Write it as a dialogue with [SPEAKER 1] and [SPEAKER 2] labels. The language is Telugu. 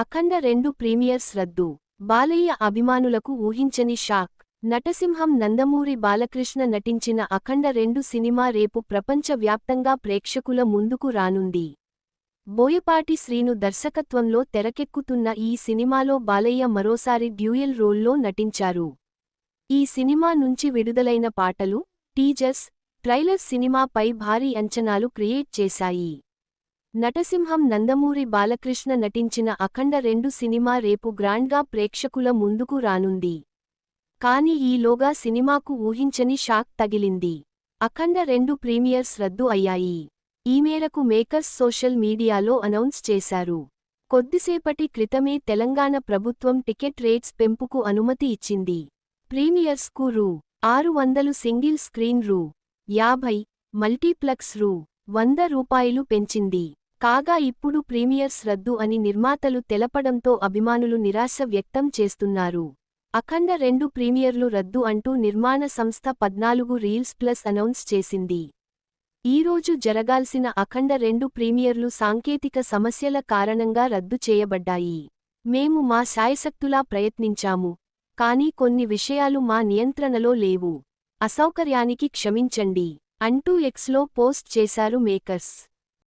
[SPEAKER 1] అఖండ రెండు ప్రీమియర్స్ రద్దు. బాలయ్య అభిమానులకు ఊహించని షాక్. నటసింహం నందమూరి బాలకృష్ణ నటించిన అఖండ రెండు సినిమా రేపు ప్రపంచ వ్యాప్తంగా ప్రేక్షకుల ముందుకు రానుంది. బోయపాటి శ్రీను దర్శకత్వంలో తెరకెక్కుతున్న ఈ సినిమాలో బాలయ్య మరోసారి డ్యూయల్ రోల్లో నటించారు. ఈ సినిమా నుంచి విడుదలైన పాటలు టీజర్స్ ట్రైలర్ సినిమాపై భారీ అంచనాలు క్రియేట్ చేశాయి. నటసింహం నందమూరి బాలకృష్ణ నటించిన అఖండ రెండు సినిమా రేపు గ్రాండ్గా ప్రేక్షకుల ముందుకు రానుంది. కాని ఈలోగా సినిమాకు ఊహించని షాక్ తగిలింది. అఖండ రెండు ప్రీమియర్స్ రద్దు అయ్యాయి. ఈ మేరకు మేకర్స్ సోషల్ మీడియాలో అనౌన్స్ చేశారు. కొద్దిసేపటి క్రితమే తెలంగాణ ప్రభుత్వం టికెట్ రేట్స్ పెంపుకు అనుమతి ఇచ్చింది. ప్రీమియర్స్కు రూ. ఆరు వందలు సింగిల్ స్క్రీన్ రూ. యాభై మల్టీప్లెక్స్ రూ. వంద రూపాయలు పెంచింది. కాగా ఇప్పుడు ప్రీమియర్స్ రద్దు అని నిర్మాతలు తెలపడంతో అభిమానులు నిరాశ వ్యక్తం చేస్తున్నారు. అఖండ రెండు ప్రీమియర్లు రద్దు అంటూ నిర్మాణ సంస్థ పద్నాలుగు రీల్స్ ప్లస్ అనౌన్స్ చేసింది. ఈరోజు జరగాల్సిన అఖండ రెండు ప్రీమియర్లు సాంకేతిక సమస్యల కారణంగా రద్దు చేయబడ్డాయి. మేము మా శాయశక్తులా ప్రయత్నించాము. కానీ కొన్ని విషయాలు మా నియంత్రణలో లేవు. అసౌకర్యానికి క్షమించండి అంటూ ఎక్స్లో పోస్ట్ చేశారు మేకర్స్.